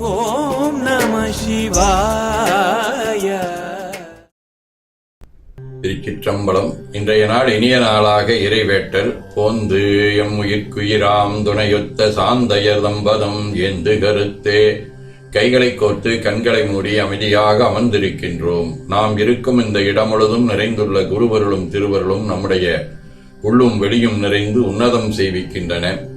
ஓம் நம சிவாய. திருச்சிற்றம்பலம் இன்றைய நாள் இனிய நாளாக இறைவேட்டல் போந்து எம் உயிர்க்குயிராம் துணையொத்த சாந்தையர் தம்பதம் என்று கருத்தே. கைகளை கோர்த்து கண்களை மூடி அமைதியாக அமர்ந்திருக்கின்றோம். நாம் இருக்கும் இந்த இடம் முழுதும் நிறைந்துள்ள குருவருளும் திருவருளும் நம்முடைய உள்ளும் வெளியும் நிறைந்து உன்னதம் செய்விக்கின்றன.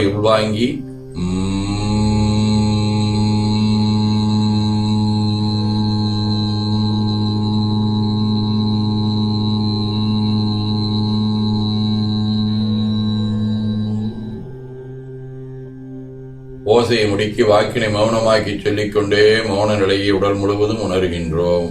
ஓவை உள்வாங்கி ஓசையை முடுக்கி வாக்கினை மௌனமாக்கி சொல்லிக்கொண்டே மௌன நிலையை உடல் முழுவதும் உணர்கின்றோம்.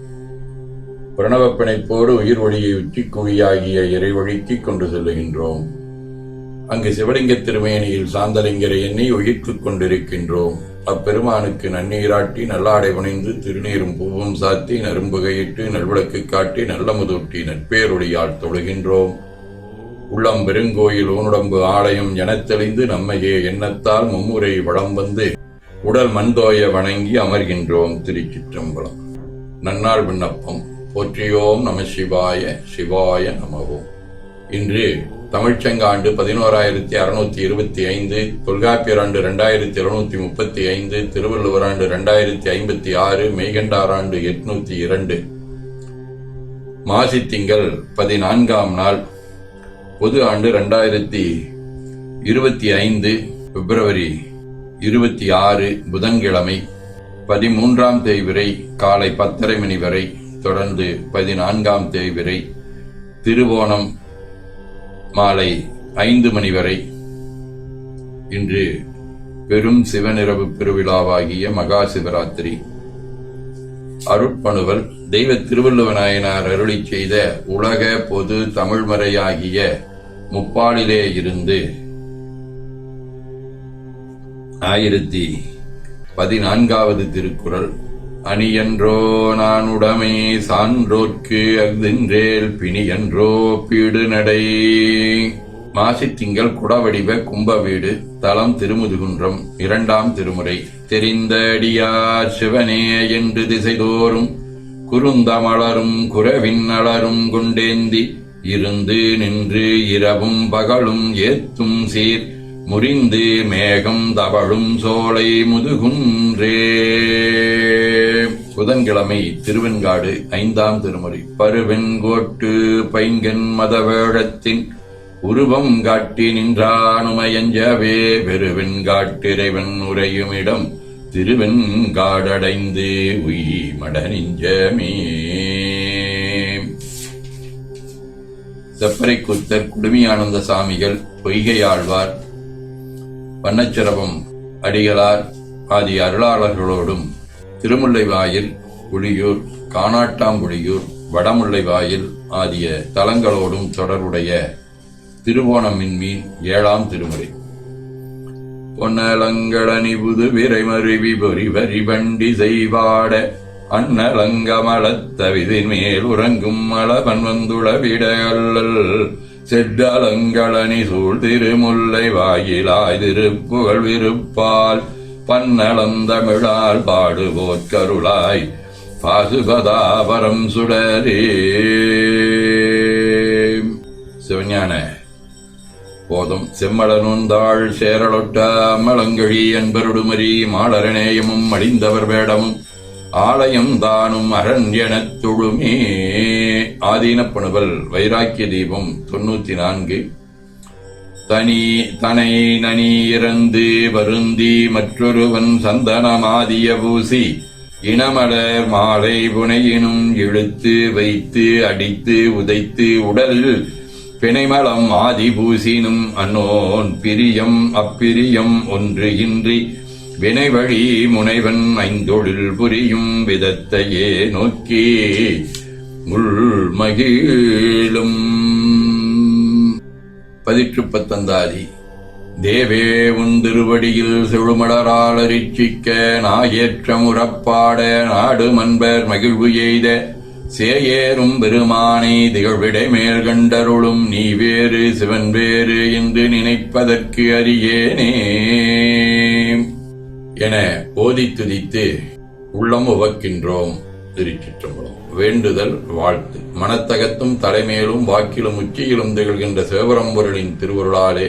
பிரணவ பிணைப்போடு உயிர் ஒளியை உச்சி இறை இறைவழிக்கு கொண்டு செல்லுகின்றோம். அங்கு சிவலிங்க திருமேனியில் சாந்தலிங்கரை எண்ணி உயிர்த்துக் கொண்டிருக்கின்றோம். அப்பெருமானுக்கு நன்னீராட்டி நல்லாடை புனைந்து திருநீரும் பூவும் சாத்தி நரும்புகையிட்டு நல்விளக்கு காட்டி நல்ல முதூட்டி நட்பேரொழியால் தொழுகின்றோம். உள்ளம் பெருங்கோயில் ஊனுடம்பு ஆலயம் எனத் தெளிந்து நம்மையே எண்ணத்தால் மும்முறை வளம் வந்து உடல் மண்தோய வணங்கி அமர்கின்றோம் திருச்சிற்றம்பலம். நன்னாள் விண்ணப்பம். போற்றியோம் நம சிவாய சிவாய நமவோம் இன்று தமிழ்ச்சங்காண்டு பதினோராயிரத்தி அறுநூத்தி இருபத்தி ஐந்து தொல்காப்பியர் ஆண்டு ரெண்டாயிரத்தி இருநூத்தி முப்பத்தி ஐந்து திருவள்ளுவர் ஆண்டு ரெண்டாயிரத்தி ஐம்பத்தி ஆறு மெய்கண்டார் ஆண்டு எட்நூத்தி இரண்டு. மாசி திங்கள் பதினான்காம் நாள் பொது ஆண்டு ரெண்டாயிரத்தி இருபத்தி ஐந்து பிப்ரவரி இருபத்தி ஆறு புதன்கிழமை பதிமூன்றாம் தேய்விரை காலை பத்தரை மணி வரை தொடர்ந்து பதினான்காம் தேய்விரை திருவோணம் மாலை ஐந்து மணி வரை இன்று பெரும் சிவநிரவு பெருவிழாவாகிய மகா சிவராத்திரி. அருட்பணுவல் தெய்வ திருவள்ளுவநாயனார் அருளி செய்த உலக பொது தமிழ்மறையாகிய முப்பாலிலே இருந்து ஆயிரத்தி பதினான்காவது திருக்குறள் அணியன்றோ நான் உடமை சான்றோர்க்கு அஃதென்றேல் பிணியன்றோ பீடு நடை மாசித்திங்கள் குடவடிவ கும்ப வீடு தலம் திருமுதுகுன்றம் இரண்டாம் திருமுறை. தெரிந்த அடியார் சிவனே என்று திசைதோறும் குறுந்தமலரும் குரவின் அலரும் கொண்டேந்தி இருந்து நின்று இரவும் பகலும் ஏத்தும் சீர் முறிந்து மேகம் தவழும் சோலை முதுகுன்றே. புதன்கிழமை திருவெண்காடு ஐந்தாம் திருமுறை. பருவெண்கோட்டு பைங்கன் மதவேழத்தின் உருவம் காட்டி நின்றானுமயஞ்சவே பெருவெண்காட்டிறைவன் உரையுமிடம் திருவெண்காடடைந்து உய் மடனிஞ்சமே செப்பரை குத்தர் குடுமியானந்த சாமிகள் பொய்கையாழ்வார் வண்ணச்சிரவம் அடிகளார் ஆதி அருளாளர்களோடும் திருமுல்லைவாயில் புலியூர் காணாட்டாம்புலியூர் வடமுல்லைவாயில் ஆகிய தலங்களோடும் தொடர்புடைய திருவோணம் மின்மீன் ஏழாம் திருமுறை. பொன்னலங்களனி புது விரைமருவி பொறி வரி வண்டி செய்வாட அன்னலங்கமலத்தவிதின் மேல் உறங்கும் மலவன் வந்துளவிட அல்லல். செட்டலங்களனி சூழ் திருமுல்லை வாயிலாய் திருப்புகழ் விருப்பால் பன்னளந்தமிழால் பாடுவோற்கருளாய் பாசுபதாபரம் சுடரே. சிவஞான போதம் செம்மலனுந்தாள் சேரலொட்ட அம்மளங்கழி என்பருடுமரி மாலரணேயமும் அழிந்தவர் வேடமும் ஆலயம் தானும் அரண் எனத் தொழுமே. ஆதீனப்பணுவல் வைராக்கிய தீபம் தொன்னூத்தி நான்கு. தனி தனை நனி இறந்து வருந்தி மற்றொருவன் சந்தனமாதிய பூசி இனமலர் மாலை புனையினும் இழுத்து வைத்து அடித்து உதைத்து உடல் பிணைமலம் ஆதி பூசினும் அன்னோன் பிரியம் அப்பிரியம் ஒன்று இன்றி வினைவழி முனைவன் ஐந்தொழில் புரியும் விதத்தையே நோக்கி முள் மகிழும் பதிற்று பத்தந்தாதி தேவே உன் திருவடியில் செழுமலரால் அரிச்சிக்க நாயேற்றம் உறப்பாட நாடு மன்பர் மகிழ்வு எய்த சேயேறும் பெருமானை திகழ்விடை மேல் கண்டருளும் நீ வேறு சிவன் வேறு என்று நினைப்பதற்கு அறியேனே என போதி துதித்து உள்ளம் உவக்கின்றோம் திருச்சிற்றம்பலம். வேண்டுதல் வாழ்த்து. மனத்தகத்தும் தலைமையிலும் வாக்கிலும் உச்சியிலும் திகழ்கின்ற சிவபரம்பொருளின் திருவருளாலே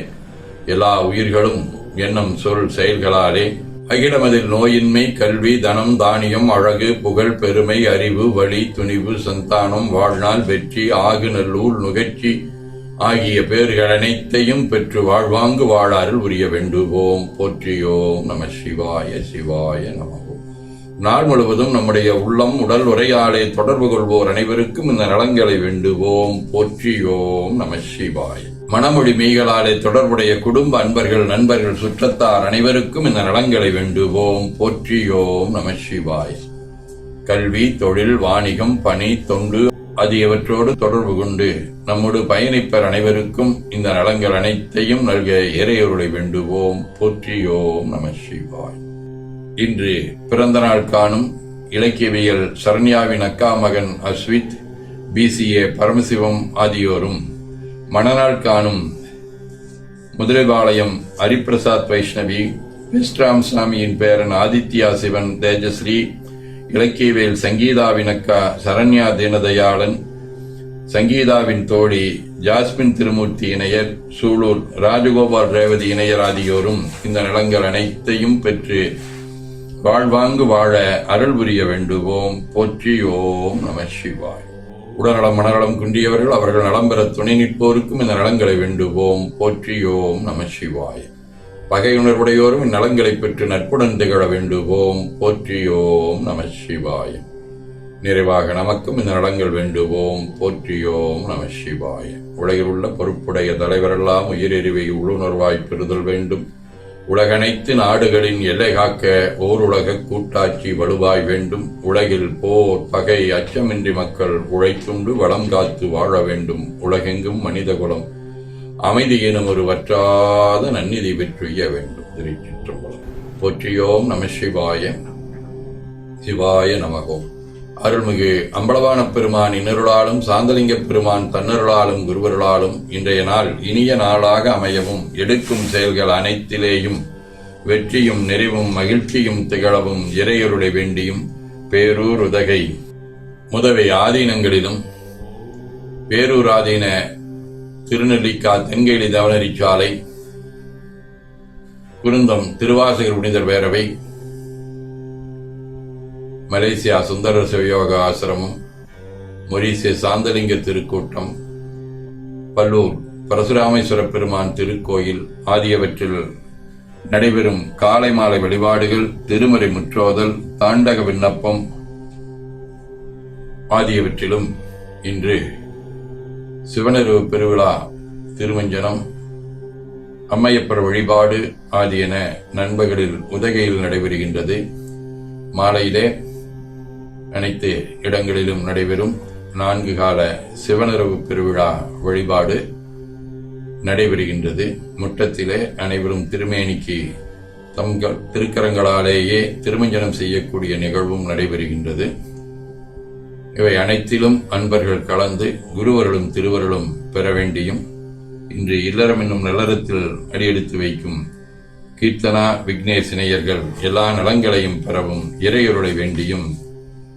எல்லா உயிர்களும் எண்ணம் சொல் செயல்களாலே அகிலமதில் நோயின்மை கல்வி தனம் தானியம் அழகு புகழ் பெருமை அறிவு வழி துணிவு சந்தானம் வாழ்நாள் வெற்றி ஆகு நல்லூர் நுகர்ச்சி ஆகிய பேர்கள் அனைத்தையும் பெற்று வாழ்வாங்கு வாழாறில் உரிய வேண்டுவோம். போற்றியோம் நம சிவாய சிவாய நமோ. நாள் முழுவதும் நம்முடைய உள்ளம் உடல் உரையாலே தொடர்பு கொள்வோர் அனைவருக்கும் இந்த நலன்களை வேண்டுவோம். போற்றியோம் நம சிவாய். மனமொழி மெய்களாலே தொடர்புடைய குடும்ப அன்பர்கள் நண்பர்கள் சுற்றத்தார் அனைவருக்கும் இந்த நலங்களை வேண்டுவோம். போற்றியோம் நம சிவாய். கல்வி தொழில் வாணிகம் பணி தொண்டு ஆகியவற்றோடு தொடர்பு கொண்டு நம்மோடு பயணிப்பர் அனைவருக்கும் இந்த நலங்கள் அனைத்தையும் நல்க இறையொருளை வேண்டுவோம். போற்றியோம் நம சிவாய். இன்று பிறந்த நாள் காணும் இலக்கியவியல் சரண்யாவின் அக்கா மகன் அஸ்வித் பிசிஏ பரமசிவம் ஆகியோரும் மணநாள் காணும் முதலைபாளையம் ஹரிபிரசாத் வைஷ்ணவி வெஸ்ட்ராம் சாமியின் பேரன் ஆதித்யா சிவன் தேஜஸ்ரீ இலக்கியவேல் சங்கீதாவின் அக்கா சரண்யா தீனதயாளன் சங்கீதாவின் தோழி ஜாஸ்மின் திருமூர்த்தி இணையர் சூலூர் ராஜகோபால் ரேவதி இணையர் ஆகியோரும் இந்த நிலங்கள் அனைத்தையும் பெற்று வாழ்வாங்கு வாழ அருள் புரிய வேண்டுவோம். போற்றியோம் நம சிவாய். உடல்நலம் மனநலம் குன்றியவர்கள் அவர்கள் நலம் பெற துணை நிற்போருக்கும் இந்த நலங்களை வேண்டுவோம். போற்றியோம் நம சிவாய். பகையுணர்வுடையோரும் இந்நலங்களை பெற்று நட்புடன் திகழ வேண்டுவோம். போற்றியோம் நம சிவாய். நிறைவாக நமக்கும் இந்த நலங்கள் வேண்டுவோம். போற்றியோம் நம சிவாய். உலகில் உள்ள பொறுப்புடைய தலைவரெல்லாம் உயிரெறிவை உள்ளுணர்வாய் பெறுதல் வேண்டும். உலகனைத்து நாடுகளின் எல்லை காக்க ஓர் உலக கூட்டாட்சி வலுவாய் வேண்டும். உலகில் போர் பகை அச்சமின்றி மக்கள் உழைத்துண்டு வளம் காத்து வாழ வேண்டும். உலகெங்கும் மனித குலம் அமைதி எனும் ஒரு வற்றாத நன்னிதி பெற்றுய வேண்டும். திருச்சிற்றம்பலம். போற்றியோம் நம சிவாய சிவாய நமகோம் அருள்மிகு அம்பளவான பெருமான் இன்னருளாலும் சாந்தலிங்க பெருமான் தன்னருளாலும் குருவருளாலும் இன்றைய நாள் இனிய நாளாக அமையவும் எடுக்கும் செயல்கள் அனைத்திலேயும் வெற்றியும் நிறைவும் மகிழ்ச்சியும் திகழவும் இறையருளை வேண்டியும் பேரூர் உதகை. முதவை ஆதீனங்களிலும் பேரூர் ஆதீன திருநெல்லிக்கா தென்கேலி தவணரிச்சாலை சாலை குருந்தம் திருவாசகர் புனிதர் பேரவை மலேசியா சுந்தர சிவயோக ஆசிரமம் மொரீசிய சாந்தலிங்க திருக்கூட்டம் பல்லூர் பரசுராமேஸ்வர பெருமான் திருக்கோயில் ஆகியவற்றில் நடைபெறும் காலை மாலை வழிபாடுகள் திருமறை முற்றோதல் தாண்டக விண்ணப்பம் ஆகியவற்றிலும் இன்று சிவனருவு பெருவிழா திருமஞ்சனம் அம்மையப்பர் வழிபாடு ஆகியன நண்பர்களில் உதகையில் நடைபெறுகின்றது. மாலையிலே அனைத்து இடங்களிலும் நடைபெறும் நான்கு கால சிவனரவு பெருவிழா வழிபாடு நடைபெறுகின்றது. முற்றத்திலே அனைவரும் திருமேனிக்கு தங்கள் திருக்கரங்களாலேயே திருமஞ்சனம் செய்யக்கூடிய நிகழ்வும் நடைபெறுகின்றது. இவை அனைத்திலும் அன்பர்கள் கலந்து குருவர்களும் திருவருளும் பெற வேண்டியும் இன்று இல்லறம் என்னும் நிலரத்தில் அடியெடுத்து வைக்கும் கீர்த்தனா விக்னேஷ் இணையர்கள் எல்லா நலங்களையும் பெறவும் இறையொருளை வேண்டியும்